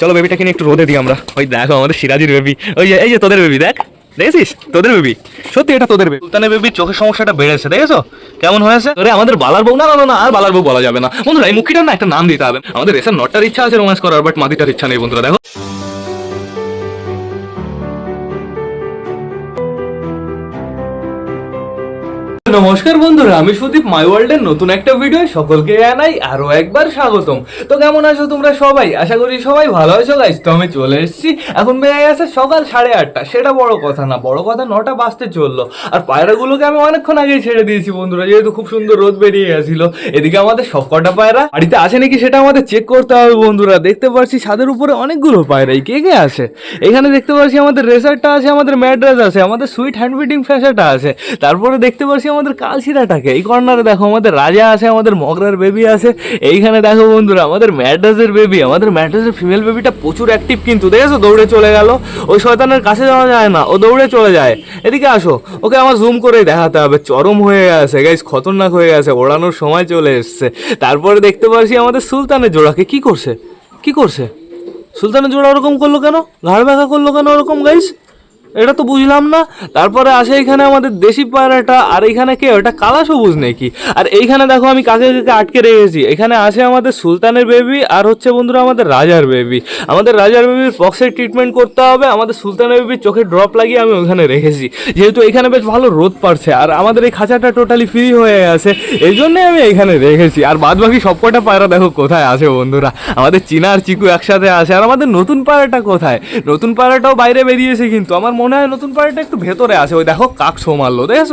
চলো বেবিটাকে নিয়ে একটু রোদে দিই আমরা। ওই দেখো আমাদের সিরাজির বেবি। ওই যে এই যে তোদের বেবি দেখ। দেখেছিস? তোদের বেবি। সত্যি এটা তোদের বেবি। সুলতানের বেবি চোখের সমস্যাটা বেড়েছে দেখেছ? কেমন হয়েছে? আরে আমাদের বালার বউ না না না, না আর বালার বউ বলা যাবে না। বন্ধুরা এই মুখিটার না একটা নাম দিতে হবে। আমাদের রেসার নটটার ইচ্ছা আছে রোমান্স করার বাট মাদিটার ইচ্ছা নেই বন্ধুরা দেখো। নমস্কার বন্ধুরা, আমি সুদীপ মাই ওয়ার্ল্ডের নতুন একটা ভিডিও সকলকে জানাই আরও একবার স্বাগতম। তো কেমন আছো তোমরা সবাই? আশা করি সবাই ভালো আছো গাইস তো আমি চলে এসেছি। এখন বেড়ে গেছে সকাল সাড়ে আটটা। সেটা বড় কথা না, বড় কথা নটা বাজতে চলল। আর পায়রাগুলোকে আমি অনেকক্ষণ আগেই ছেড়ে দিয়েছি বন্ধুরা, যেহেতু খুব সুন্দর রোদ বেরিয়ে গেছিল। এদিকে আমাদের সবকটা পায়রা। বাড়িতে আছে নাকি সেটা আমাদের চেক করতে হবে বন্ধুরা। দেখতে পাচ্ছি ছাদের উপরে অনেকগুলো পায়রাই। কে কে আছে? এখানে দেখতে পাচ্ছি আমাদের রেসারটা আছে, আমাদের ম্যাড্রাস আছে, আমাদের সুইট হ্যান্ড ফিটিং ফ্যাশাটা আছে। তারপরে দেখতে পাচ্ছি আমাদের কালশিরাটাকে এই কর্নারে দেখো, আমাদের রাজা আছে, আমাদের মগরার বেবি আছে। এইখানে দেখো বন্ধুরা, আমাদের ম্যাড্রাসের বেবি আমাদের ম্যাড্রাসের ফিমেল বেবিটা প্রচুর অ্যাক্টিভ কিন্তু, দেখেছ? দৌড়ে চলে গেল। ওই শয়তানের কাছে যাওয়া যায় না, ও দৌড়ে চলে যায়। এদিকে আসো, ওকে আমার জুম করেই দেখাতে হবে। চরম হয়ে গেছে গাইস খতরনাক হয়ে গেছে, ওড়ানোর সময় চলে এসছে। তারপরে দেখতে পারছি আমাদের সুলতানের জোড়াকে। কি করছে? কি করছে? সুলতানের জোড়া ওরকম করল কেন? ঘাড় ব্যাখা করল কেন ওরকম গাইস এটা তো বুঝলাম না। তারপরে আসে এখানে আমাদের দেশি পায়রাটা, আর এখানে কে? ওটা কালা সবুজ নাকি? আর এইখানে দেখো আমি কাকে কাকে আটকে রেখেছি। এখানে আসে আমাদের সুলতানের বেবি আর হচ্ছে বন্ধুরা আমাদের রাজার বেবি আমাদের রাজার বেবির পক্সের ট্রিটমেন্ট করতে হবে, আমাদের সুলতানের বেবির চোখে ড্রপ লাগিয়ে আমি ওখানে রেখেছি। যেহেতু এখানে বেশ ভালো রোদ পারছে, আর আমাদের এই খাঁচাটা টোটালি ফ্রি হয়ে আছে, এই জন্যই আমি এখানে রেখেছি। আর বাদ বাকি সবকটা পায়রা দেখো কোথায় আছে বন্ধুরা। আমাদের চীনা আর চিকু একসাথে আছে আর আমাদের নতুন পায়রাটা কোথায়? নতুন পায়রাটাও বাইরে বেরিয়েছে কিন্তু, আমার মনে হয় নতুন পায়রাটা একটু ভেতরে আছে। ওই দেখো, কাক শো মারলো, দেখেছ?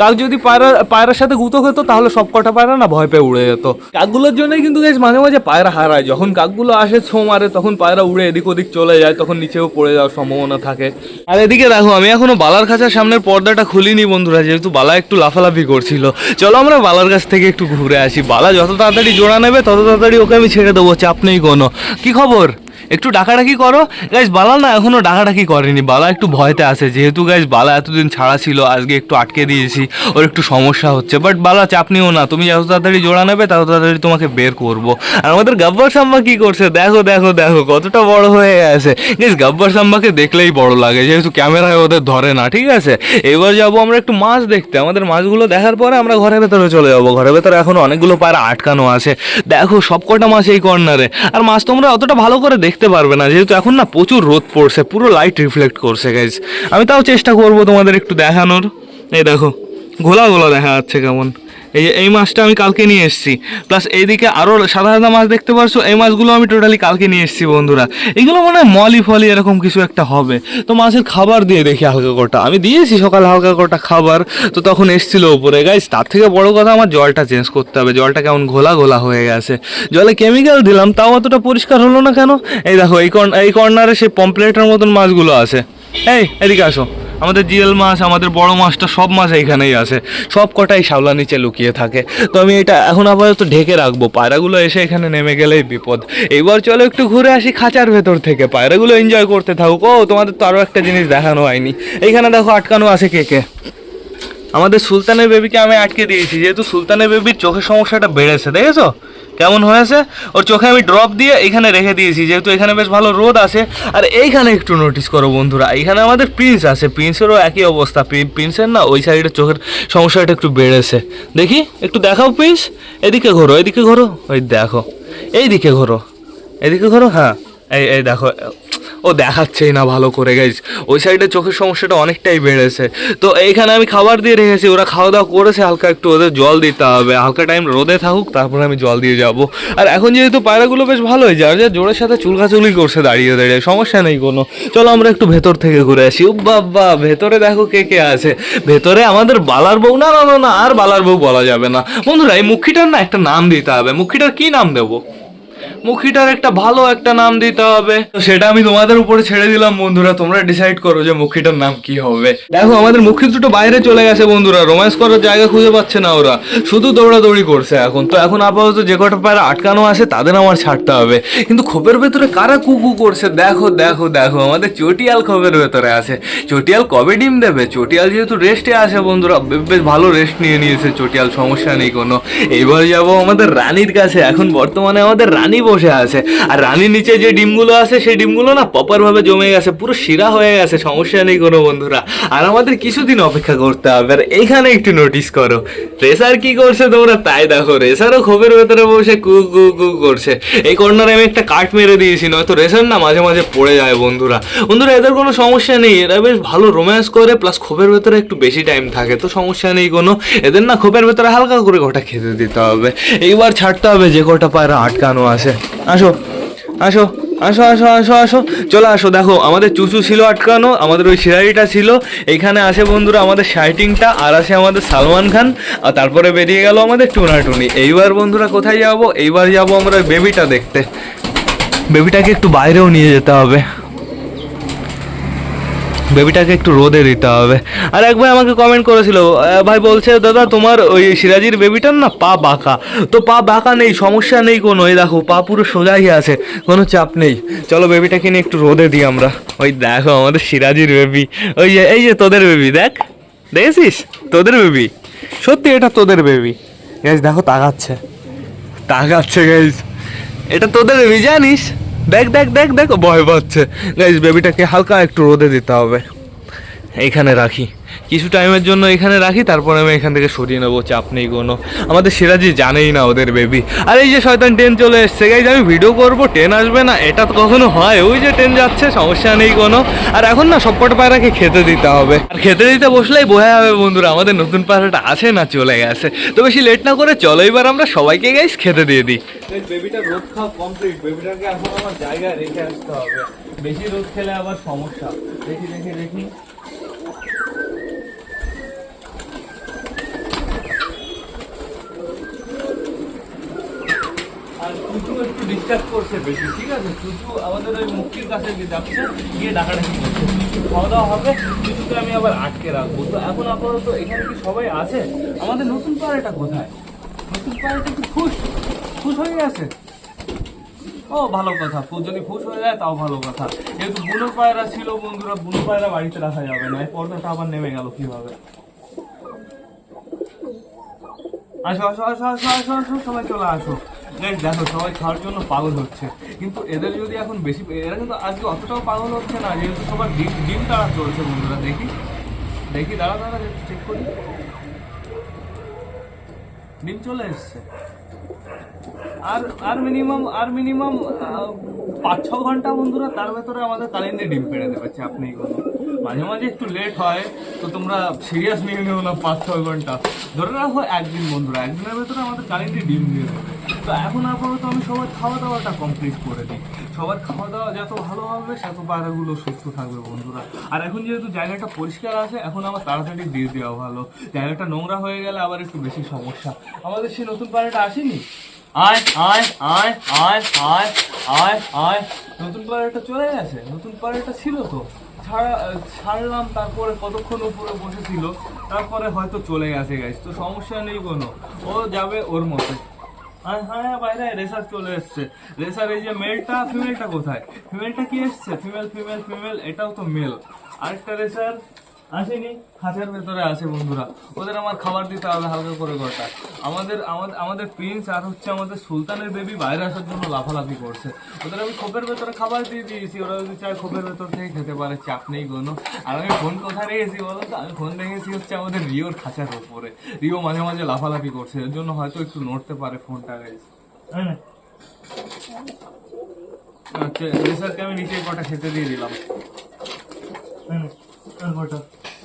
কাক যদি পায়রা, পায়রার সাথে গুঁতো খেতো, তাহলে সব কটা পায়রা না ভয় পেয়ে উড়ে যেত। কাকগুলোর জন্যই কিন্তু বেশ মাঝে মাঝে পায়রা হারায়। যখন কাকগুলো আসে ছো মারে, তখন পায়রা উড়ে এদিক ওদিক চলে যায়, তখন নিচেও পড়ে যাওয়ার সম্ভাবনা থাকে। আর এদিকে দেখো, আমি এখনও বালার খাঁচার সামনের পর্দাটা খুলিনি বন্ধুরা, যেহেতু বালা একটু লাফালাফি করছিল। চলো আমরা বালার কাছ থেকে একটু ঘুরে আসি। বালা যত তাড়াতাড়ি জোড়া নেবে, তত তাড়াতাড়ি ওকে আমি ছেড়ে দেবো, চাপ নেই কোনো। কি খবর? একটু ডাকাডাকি করো। গাইজ বালা না এখনও ডাকাডাকি করেনি। বালা একটু ভয়তে আছে। যেহেতু গাইজ বালা এতদিন ছাড়া ছিল, আজকে একটু আটকে দিয়েছি। ওর একটু সমস্যা হচ্ছে। বাট বালা, চাপ নিও না। তুমি যত তাড়াতাড়ি জোড়া নেবে, তত তাড়াতাড়ি তোমাকে বের করব। আর আমাদের গাব্বার সাম্বা কী করছে? দেখো দেখো দেখো, কতটা বড় হয়ে গেছে। গাইজ গাব্বার সাম্বাকে দেখলেই বড় লাগে। যেহেতু ক্যামেরায় ওদের ধরে না, ঠিক আছে? এবার যাব আমরা একটু মাছ দেখতে। আমাদের মাছগুলো দেখার পরে আমরা ঘরের ভেতরে চলে যাব। ঘরের ভেতরে এখনও অনেকগুলো পায়রা আটকানো আছে। দেখো সব কটা মাছ এই কর্নারে আর মাছ তোমরা অতটা ভালো করে দেখতে পারবে না। যেহেতু এখন না প্রচুর রোদ পড়ছে, পুরো লাইট রিফ্লেক্ট করছে গাইজ আমি তাও চেষ্টা করব তোমাদের একটু দেখানোর। এই দেখো, ঘোলা ঘোলা দেখা যাচ্ছে কেমন। এই এই মাছটা আমি কালকে নিয়ে এসেছি। প্লাস এইদিকে আরও সাদা সাদা মাছ দেখতে পারছ, এই মাছগুলো আমি টোটালি কালকে নিয়ে এসেছি বন্ধুরা। এগুলো মনে হয় মলি ফলি এরকম কিছু একটা হবে। তো মাছের খাবার দিয়ে দেখি হালকা কটা আমি দিয়েছি সকালে হালকা কটা খাবার, তো তখন এসেছিল উপরে। গাইস তার থেকে বড় কথা আমার জলটা চেঞ্জ করতে হবে। জলটা কেমন ঘোলা ঘোলা হয়ে গেছে। জলে কেমিক্যাল দিলাম, তাও অতটা পরিষ্কার হলো না কেন? এই দেখো, এই কর্নারে সেই পম্পলেটের মতন মাছগুলো আছে। এই, এদিকে আসো। আমাদের জিএল মাছ, আমাদের বড় মাছটা সব মাছ এইখানেই আছে। সব কটাই শাওলা নিচে লুকিয়ে থাকে। তো আমি এটা এখন আপাতত ঢেকে রাখব। পায়রাগুলো এসে এখানে নেমে গেলেই বিপদ। এইবার চলো একটু ঘুরে আসি খাঁচার ভেতর থেকে। পায়রাগুলো এনজয় করতে থাকুক। ও, তোমাদের তো আরও একটা জিনিস দেখানো হয়নি। এইখানে দেখো আটকানো আছে কে কে। আমাদের সুলতানের বেবিকে আমি আটকে দিয়েছি। যেহেতু সুলতানের বেবির চোখের সমস্যাটা বেড়েছে, দেখেছ? কেমন হয়েছে? ওর চোখে আমি ড্রপ দিয়ে এখানে রেখে দিয়েছি, যেহেতু এখানে বেশ ভালো রোদ আছে। আর এইখানে একটু নোটিস করো বন্ধুরা এখানে আমাদের প্রিন্স আছে প্রিন্সেরও একই অবস্থা। প্রিন্সের না, ওই সাইডে চোখের সমস্যাটা একটু বেড়েছে। দেখি, একটু দেখাও প্রিন্স এদিকে ঘোরো এদিকে ঘোরো। ওই দেখো, এইদিকে ঘোরো। এদিকে ঘোরো হ্যাঁ এই এই দেখো ও দেখাচ্ছেই না ভালো করে গাইজ ওই সাইডে চোখের সমস্যাটা অনেকটাই বেড়েছে। তো এইখানে আমি খাবার দিয়ে রেখেছি, ওরা খাওয়া দাওয়া করেছে, হালকা একটু ওদের জল দিতে হবে। হালকা টাইম রোদে থাকুক, তারপরে আমি জল দিয়ে যাব। আর এখন যেহেতু পায়রাগুলো বেশ ভালোই, যার যা জোরের সাথে চুলকাচুলি করছে, দাঁড়িয়ে দাঁড়িয়ে, সমস্যা নেই কোনো। চলো আমরা একটু ভেতর থেকে ঘুরে আসি। ও বাবা, ভেতরে দেখো কে কে আছে। ভেতরে আমাদের বালার বউ, না না না না, আর বালার বউ বলা যাবে না। বন্ধুরা, এই মুখিটার না একটা নাম দিতে হবে। মুখিটার কি নাম দেবো? মুখিটার একটা ভালো একটা নাম দিতে হবে। তো সেটা আমি তোমাদের উপরে ছেড়ে দিলাম, বন্ধুরা। তোমরা ডিসাইড করো যে মুখিটার নাম কি হবে। দেখো, আমাদের মুখি দুটো বাইরে চলে গেছে, বন্ধুরা। রোম্যান্স করার জায়গা খুঁজে পাচ্ছে না ওরা। শুধু দৌড়াদৌড়ি করছে এখন। তো এখন আপাতত যে কটা পায়রা আটকানো আছে, তাদের আমার ছাড়তে হবে। কিন্তু খোপের ভেতরে কারা কুকু করছে, দেখো দেখো দেখো। আমাদের চটিয়াল খোপের ভেতরে আছে। চটিয়াল কবে ডিম দেবে? চটিয়াল যেহেতু রেস্টে আছে, বন্ধুরা বেশ ভালো রেস্ট নিয়ে নিয়েছে চটিয়াল, সমস্যা নেই কোনো। এবার যাব আমাদের রানীর কাছে। এখন বর্তমানে আমাদের রানী বসে আছে। আর রানীর নিচে যে ডিমগুলো আছে, সেই ডিমগুলো না প্রপার ভাবে জমে গেছে, পুরো শিরা হয়ে গেছে, সমস্যা নেই কোনো বন্ধুরা। আর আমাদের কিছুদিন অপেক্ষা করতে হবে, আর এইখানে একটু নোটিস করো। রেসার কি করছে তোমরা? তাই দেখো, রেসারও খোপের ভেতরে বসে কু কু কু করছে। এই কর্নারে আমি একটা কাট মেরে দিয়েছি, নয়তো রেসার না মাঝে মাঝে পড়ে যায় বন্ধুরা। বন্ধুরা, এদের কোনো সমস্যা নেই, এরা বেশ ভালো রোম্যান্স করে প্লাস খোপের ভেতরে একটু বেশি টাইম থাকে, তো সমস্যা নেই কোনো। এদের না খোপের ভেতরে হালকা করে কটা খেতে দিতে হবে। এইবার ছাড়তে হবে, যে কটা পায়রা আটকানো আছে। আসো আসো আসো আসো আসো আসো। চলো আসো, দেখো, আমাদের চুচু ছিল আটকানো, আমাদের ওই সিরারিটা ছিল। এখানে আসে বন্ধুরা আমাদের শাইটিংটা, আর আসে আমাদের সালমান খান, আর তারপরে বেরিয়ে গেল আমাদের টুনাটুনি। এইবার বন্ধুরা কোথায় যাব? এইবার যাব আমরা বেবিটা দেখতে। বেবিটাকে একটু বাইরেও নিয়ে যেতে হবে। বেবিটাকে একটু রোদে দিতে হবে। আর এক ভাই আমাকে কমেন্ট করেছিল ভাই বলছে, দাদা, তোমার ওই সিরাজির বেবিটার না পা বাঁকা। তো পা বাঁকা নেই, সমস্যা নেই কোনো। এই দেখো, পা পুরো সোজাই আছে, কোনো চাপ নেই। চলো বেবিটাকে নিয়ে একটু রোদে দিই আমরা। ওই দেখো আমাদের সিরাজির বেবি। ওই যে, এই যে তোদের বেবি, দেখ। দেখেছিস? তোদের বেবি। সত্যি এটা তোদের বেবি। গ্যাস দেখো, তাকাচ্ছে। তাকাচ্ছে গাইজ এটা তোদের বেবি, জানিস? দেখ দেখ দেখ দেখ ভয় পাচ্ছে। গাইজ বেবিটাকে হালকা একটু রোদে দিতে হবে। এইখানে রাখি। কিছু টাইমের জন্য এখানে রাখি, তারপর আমি এখান থেকে সরিয়ে নেব, চাপ নেই কোনো। আমাদের সিরাজি জানেই না ওদের বেবি আর এই যে শয়তান ট্রেন চলে এসছে গাইজ আমি ভিডিও করব ট্রেন আসবে না, এটা তো কখনো হয়। ওই যে ট্রেন যাচ্ছে, সমস্যা নেই কোনো। আর এখন না সবকটা পায়রাকে খেতে দিতে হবে। আর খেতে দিতে বসলেই বোঝা যাবে বন্ধুরা, আমাদের নতুন পায়রাটা আছে না চলে গেছে। তো বেশি লেট না করে চলো, এবার আমরা সবাইকে গাইজ খেতে দিয়ে দিই। বেবিটা রোদ খাওয়া কমপ্লিট বেবিটাকে এখন আমার জায়গায় রেখে আসতে হবে। বেশি রোদ খেলে আবার সমস্যা। দেখি দেখি দেখি আর চুচু একটু ডিস্টার্ব করছে বেশি, ঠিক আছে? চুচু আমাদের ওই মুক্তির কাছে যাচ্ছে, গিয়ে ডাকাডাকি করছে। খাওয়া দাওয়া হবে চুচুকে আমি আবার আটকে রাখব। তো এখন আপাতত এখানে কি সবাই আছে? আমাদের নতুন পাড়াটা কোথায়? নতুন পাড়াটা কি খুশ? খুশ হয়ে গেছে? ও, ভালো কথা। যদি ফুস হয়ে যায়, তাও ভালো কথা। যেহেতু বুনো পায়রা ছিল, বন্ধুরা, বুনো পায়রা বাড়িতে রাখা যাবে না। এই পর্দাটা আবার নেমে গেল কীভাবে? আসো আসো আসো আসো আসো আসো, সবাই চলে আসো। দেখ, সবাই খাওয়ার জন্য পাগল হচ্ছে। কিন্তু এদের যদি এখন বেশি এরা কিন্তু আজকে অতটাও পাগল হচ্ছে না, যেহেতু সবার ডিম ডিম তাড়া চলছে বন্ধুরা, দেখি। দেখি দাঁড়া দাঁড়া চেক করি। ডিম চলে এসছে। আর আর মিনিমাম আর মিনিমাম পাঁচ ছ ঘণ্টা বন্ধুরা, তার ভেতরে আমাদের কালিন্দে ডিম পেড়ে দেবে আপনি কোনো। মাঝে মাঝে একটু লেট হয়, তো তোমরা সিরিয়াস নিয়ে নিও না পাঁচ ছয় ঘণ্টা। ধরে রাখো, একদিন বন্ধুরা, একদিনের ভেতরে আমাদের কালিন্দে ডিম দিয়ে দেবে। তো এখন আপাতত আমি সবার খাওয়া দাওয়াটা কমপ্লিট করে দিই। সবার খাওয়া দাওয়া যত ভালো হবে, তত পায়রাগুলো সুস্থ থাকবে বন্ধুরা। আর এখন যেহেতু জায়গাটা পরিষ্কার আছে, এখন আমার তাড়াতাড়ি দিয়ে দেওয়া ভালো। জায়গাটা নোংরা হয়ে গেলে আবার একটু বেশি সমস্যা। আমাদের সেই নতুন পায়রাটা আসেনি? আয় আয় আয় আয় আয় আয় আয়। নতুন পাড়াটা চলে গেছে? নতুন পাড়াটা ছিল তো। ছাড়া, ছাড়লাম, তারপরে কতক্ষণ উপরে বসেছিল? তারপরে হয়তো চলে গেছে গাইস তো সমস্যা নেই কোনো। ও যাবে ওর মতো। হ্যাঁ হ্যাঁ বাইরে রেসার চলে এসছে। রেসার এই যে মেলটা ফিমেলটা কোথায়? ফিমেলটা কি এসছে? ফিমেল ফিমেল ফিমেল এটাও তো মেল আরেকটা রেসার আসেনি খাঁচার ভেতরে আছে বন্ধুরা। ওদের আমার খাবার দিতে হবে হালকা করে গোটা আমাদের আমাদের আমাদের প্রিন্স আর হচ্ছে আমাদের সুলতানের বেবি বাইরে আসার জন্য লাফালাফি করছে। ওদের আমি খোপের ভেতরে খাবার দিয়ে দিয়েছি ওরা যদি চায় খোপের ভেতর থেকে খেতে পারে চাপ নেই কোনো। আর আমি ফোন কোথায় রেখেছি বলো তো? আমি ফোন রেখেছি হচ্ছে আমাদের রিওর খাঁচার উপরে। রিও মাঝে মাঝে লাফালাফি করছে এর জন্য হয়তো একটু নড়তে পারে ফোনটা গেছে আচ্ছা রেসারকে আমি নিচে কটা খেতে দিয়ে দিলাম। আর কটা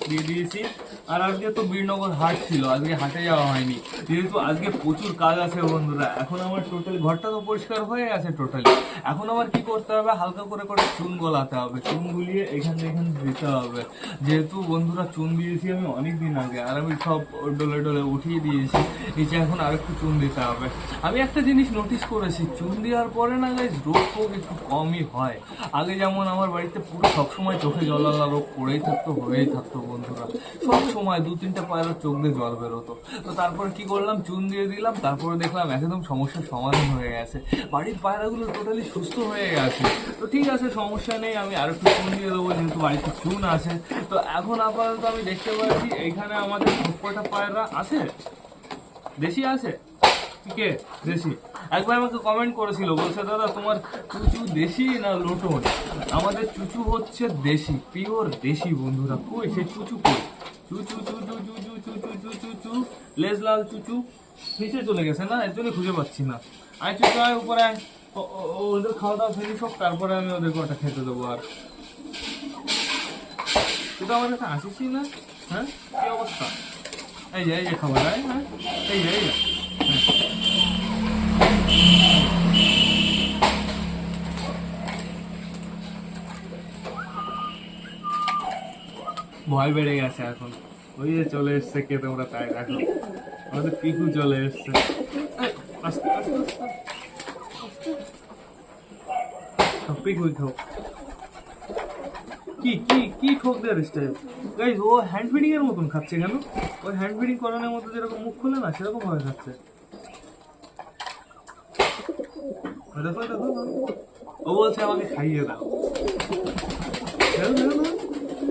দিয়ে আর আজকে তো বীরনগর হাট ছিল, আজকে হাটে যাওয়া হয়নি। যেহেতু আজকে প্রচুর কাজ আছে বন্ধুরা, এখন আমার টোটাল ঘরটা তো পরিষ্কার হয়ে গেছে টোটালি এখন আমার কি করতে হবে? হালকা করে করে চুন গলাতে হবে, চুন গুলিয়ে এখান এখানে দিতে হবে। যেহেতু বন্ধুরা চুন দিয়েছি আমি অনেক দিন আগে, আর আমি সব ডলে ডলে উঠিয়ে দিয়েছি, নিচে এখন আর একটু চুন দিতে হবে। আমি একটা জিনিস নোটিস করেছি, চুন দেওয়ার পরে না গাইজ রোগ ফোগ একটু কমই হয়। আগে যেমন আমার বাড়িতে পুরো সবসময় চোখে জল আলা রোগ পড়েই থাকতো, হয়েই থাকতো বন্ধুরা। সব সময় দু তিনটা পায়রার চোখ দিয়ে জল বেরোতো। তো তারপরে কি করলাম? চুন দিয়ে দিলাম, তারপরে দেখলাম একদম সমস্যার সমাধান হয়ে গেছে। বাড়ির পায়রাগুলো টোটালি সুস্থ হয়ে গেছে। তো ঠিক আছে, সমস্যা নেই, আমি আর একটু চুন দিয়ে দেবো, যেহেতু বাড়িতে চুন আছে। তো এখন আপাতত আমি দেখতে পাচ্ছি, এইখানে আমাদের সবকটা পায়রা আছে? দেশি আছে? কে? দেশি। একবার আমাকে কমেন্ট করেছিল, বলছে, দাদা, তোমার চুচু দেশি না লোটন? আমাদের চুচু হচ্ছে দেশি পিওর দেশি বন্ধুরা। কই? সে চুচু কই? চুচু চুচু চুচু চুচু চুচু চু লেজ লাল চুচু নিচে চলে গেছে না এর জন্য খুঁজে পাচ্ছি না আয় চুচু আয় উপরে আয় ওদের খাওয়া দাওয়া ফেলি সব তারপরে আমি ওদেরকে ওটা খেতে দেবো আর তুই তো আমার কাছে আসিসই না হ্যাঁ কি অবস্থা এই যে এই যে খাবার আয় হ্যাঁ এই যে এই যে ভয় বেড়ে গেছে এখন। ওই যে চলে এসছে কে তোমরা তাই দেখো। আমাদের পিকু চলে এসছে। পিকুই খাও। কি কি কি ঠোক দেওয়ার স্টাইল গাইজ ও হ্যান্ড ফিডিং এর মতন খাচ্ছে কেন? ওই হ্যান্ড ফিডিং করানোর মতো যেরকম মুখ খুলে না, সেরকম ভাবে খাচ্ছে। দেখো দেখো। ও বলছে আমাকে খাইয়ে দাও দেখো, দেখো, দেখো।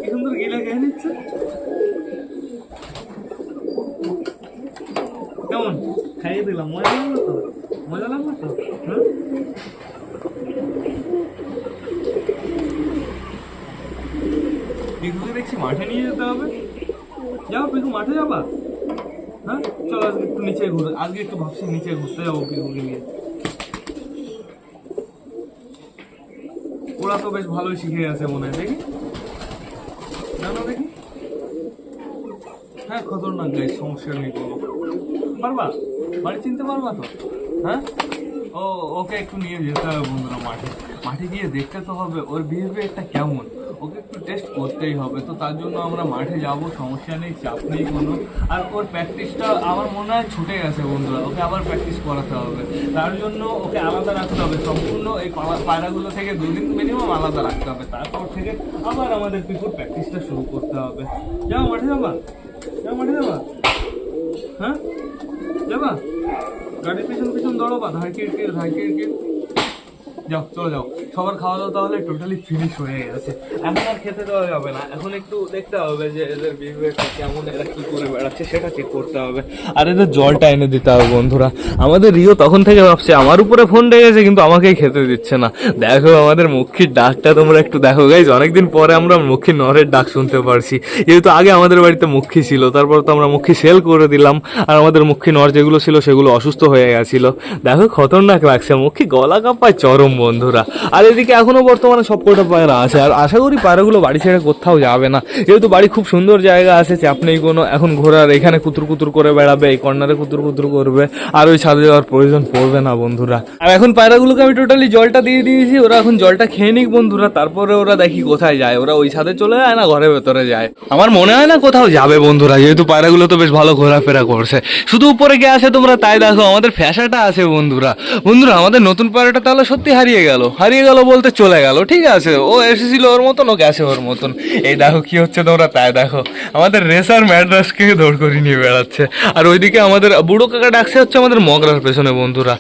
কি সুন্দর গিলে খেয়ে নিচ্ছে কেমন? খাইয়ে দিলাম, মজা লাগল তো? মজা লাগল তো? হ্যাঁ? পিকুকে দেখছি মাঠে নিয়ে যেতে হবে। যাও পিকু মাঠে যাবা। হ্যাঁ? চলো আজকে একটু নিচে ঘুরে আজকে একটু ভাবছি নিচে ঘুরতে যাব পিকুকে নিয়ে। ওরা তো বেশ ভালোই শিখে গেছে মনে হয়, দেখি জানো দেখি হ্যাঁ খতরনাক গাই সমস্যা নেই কোনো পারবা? বাড়ি চিনতে পারবা তো? হ্যাঁ? ও, ওকে একটু নিয়ে যেতে হবে বন্ধুরা মাঠে। মাঠে গিয়ে দেখতে তো হবে ওর বিহেভিয়ারটা কেমন। ওকে একটু টেস্ট করতেই হবে। তো তার জন্য আমরা মাঠে যাব, সমস্যা নেই, চাপ নেই কোনো। আর ওর প্র্যাকটিসটা আমার মনে হয় ছুটে গেছে বন্ধুরা। ওকে আবার প্র্যাকটিস করাতে হবে। তার জন্য ওকে আলাদা রাখতে হবে। সম্পূর্ণ এই পায়রাগুলো থেকে দুদিন মিনিমাম আলাদা রাখতে হবে। তারপর থেকে আবার আমাদের পিকুর প্র্যাকটিসটা শুরু করতে হবে। যাও মাঠে যাবা। মাঠে যাবা? হ্যাঁ? যাবা? গাড়ির পিছন পিছন দৌড়বা ধাইকে কিরকির যাও, চলে যাও। সবার খাওয়া দাওয়া তাহলে টোটালি ফিনিশ হয়ে গেছে। এখন আর খেতে দেওয়া যাবে না। এখন একটু দেখতে হবে যে এদের বিহেভিয়ারটা কেমন, এরা কি করে বেড়াচ্ছে, সেটা চেক করতে হবে। আর এদের জলটা এনে দিতে হবে, বন্ধুরা। আমাদের রিও তখন থেকে ভাবছে, আমার উপরে ফোন রেখেছে, কিন্তু আমাকেই খেতে দিচ্ছে না। দেখো, আমাদের মুখির ডাকটা তোমরা একটু দেখো গাইজ অনেকদিন পরে আমরা মুখী নরের ডাক শুনতে পারছি। যেহেতু আগে আমাদের বাড়িতে মুখী ছিল, তারপর তো আমরা মুখী সেল করে দিলাম। আর আমাদের মুখী নর যেগুলো ছিল, সেগুলো অসুস্থ হয়ে গেছিল। দেখো, খতরনাক লাগছে। মুখী গলা কাঁপায় চরম বন্ধুরা। আর এদিকে এখনও বর্তমানে সব কটা পায়রা আছে। আর আশা করি পায়রাগুলো বাড়ি ছেড়ে কোথাও যাবে না। যেহেতু বাড়ি খুব সুন্দর জায়গা আছে, চাপ নেই কোনো। এখন ঘোরার এখানে কুতুর কুতুর করে বেড়াবে, এই কর্নারে কুতুর কুতুর করবে। আর ওই ছাদে যাওয়ার প্রয়োজন পড়বে না বন্ধুরা। আর এখন পায়রাগুলোকে আমি টোটালি জলটা দিয়ে দিয়েছি। ওরা এখন জলটা খেয়ে নিক বন্ধুরা, তারপরে ওরা দেখি কোথায় যায়। ওরা ওই ছাদে চলে যায় না ঘরের ভেতরে যায়। আমার মনে হয় না কোথাও যাবে বন্ধুরা, যেহেতু পায়রাগুলো তো বেশ ভালো ঘোরাফেরা করছে। শুধু উপরে গিয়ে আছে তোমরা, তাই দেখো আমাদের ফ্যাশাটা আছে বন্ধুরা। বন্ধুরা, আমাদের নতুন পায়রাটা তাহলে সত্যি হারিয়ে গেল হারিয়ে গেল বলতে চলে গেল, ঠিক আছে। ও এসেছিল ওর মতন, ও গেছে ওর মতন। এই দেখো কি হচ্ছে তোমরা, তাই দেখো। আমাদের রেসার ম্যাড্রাসকে দৌড় করে নিয়ে বেড়াচ্ছে। আর ওইদিকে আমাদের বুড়ো কাকা ডাকছে হচ্ছে আমাদের মগরার পেছনে, বন্ধুরা।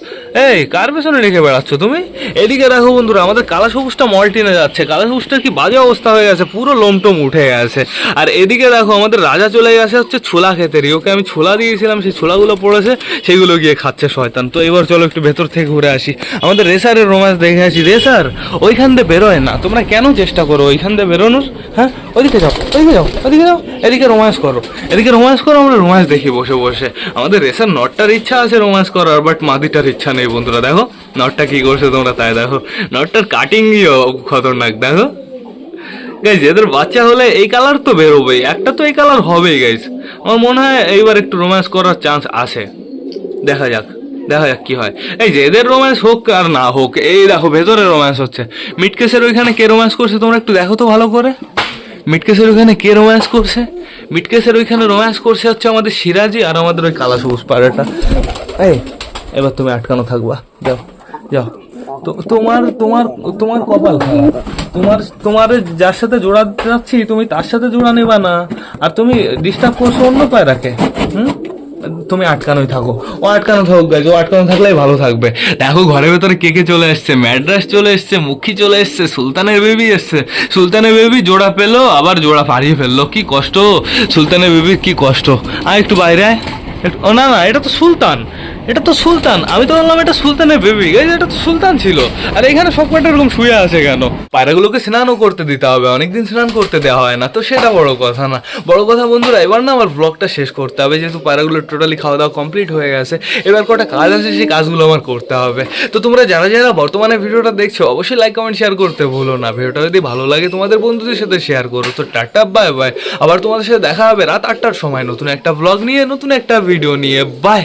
এই, কার পেছনে রেখে বেড়াচ্ছ তুমি? এদিকে দেখো বন্ধুরা, আমাদের কালা সবুজটা মল্টিনে যাচ্ছে। কালা সবুজটার কি বাজে অবস্থা হয়ে গেছে, পুরো লোমটোম উঠে গেছে। আর এদিকে দেখো, আমাদের রাজা চলে গেছে হচ্ছে ছোলা খেতে। ওকে আমি ছোলা দিয়েছিলাম, সেই ছোলাগুলো পড়েছে সেগুলো গিয়ে খাচ্ছে শয়তান। তো এবার চলো একটু ভেতর থেকে ঘুরে আসি। আমাদের রেসারের রোমান্স দেখে আসি। রেসার ওইখান দিয়ে বেরোয় না। তোমরা কেন চেষ্টা করো ওইখান দিয়ে বেরোনোর? হ্যাঁ? ওইদিকে যাও ওইদিকে যাও ওইদিকে যাও। এদিকে রোমান্স করো, এদিকে রোমান্স করো, আমরা রোমান্স দেখি বসে বসে। আমাদের রেসার নটটার ইচ্ছা আছে রোমান্স করার বাট মাদিটার ইচ্ছা নেই বন্ধুরা। দেখো, নটটা কি করছে তোমরা তাই দেখো। নটটার কাটিংও খতরনাক, দেখো। গাইজ এদের বাচ্চা হলে এই কালার তো বেরোবেই। একটা তো এই কালার হবেই গাইজ আমার মনে হয় এইবার একটু রোম্যান্স করার চান্স আছে। দেখা যাক। দেখা যাক কি হয়। এই যে, এদের রোম্যান্স হোক আর না হোক, এই দেখো ভেতরে রোম্যান্স হচ্ছে। মিটকেসের ওইখানে কে রোম্যান্স করছে তোমরা একটু দেখো তো ভালো করে। মিটকেসের ওইখানে কে রোম্যান্স করছে? মিটকেসের ওইখানে রোম্যান্স করছে হচ্ছে আমাদের সিরাজি আর আমাদের ওই কালা সবুজ পাড়াটা। এই, এবার তুমি আটকানো থাকবা। যাও যাও। তো, তোমার তোমার তোমার কপাল তোমার তোমার যার সাথে জোড়া যাচ্ছি, তুমি তার সাথে জোড়া নেবা না। আর তুমি ডিস্টার্ব করছ অন্য পায়রাকে, হুম? তুমি আটকানোই থাকো। ও আটকানো থাকুক গাছ ও আটকানো থাকলেই ভালো থাকবে। দেখো, ঘরের ভেতরে কে কে চলে এসছে? ম্যাড্রাস চলে এসছে, মুখী চলে এসছে, সুলতানের বেবি এসছে। সুলতানের বেবি জোড়া পেল, আবার জোড়া পাড়িয়ে ফেলল। কি কষ্ট, সুলতানের বেবির কি কষ্ট। আর একটু বাইরে আয়। না না, এটা তো সুলতান। এটা তো সুলতান। আমি তো বললাম এটা সুলতানের বেবি। এটা তো সুলতান ছিল। আর এখানে সব কটা এরকম শুয়ে আছে কেন? পায়রাগুলোকে স্নানও করতে দিতে হবে, অনেকদিন স্নান করতে দেওয়া হয় না। তো সেটা বড় কথা না। বড় কথা বন্ধুরা, এবার না আমার ব্লগটা শেষ করতে হবে, যেহেতু পায়রাগুলো টোটালি খাওয়া দাওয়া কমপ্লিট হয়ে গেছে। এবার কটা কাজ আছে, সেই কাজগুলো আমার করতে হবে। তো তোমরা যারা যারা বর্তমানে ভিডিওটা দেখছ, অবশ্যই লাইক কমেন্ট শেয়ার করতে ভুলো না। ভিডিওটা যদি ভালো লাগে, তোমাদের বন্ধুদের সাথে শেয়ার করো। তো টাটা বাই বাই আবার তোমাদের সাথে দেখা হবে রাত আটটার সময় নতুন একটা ব্লগ নিয়ে, নতুন একটা ভিডিও নিয়ে বাই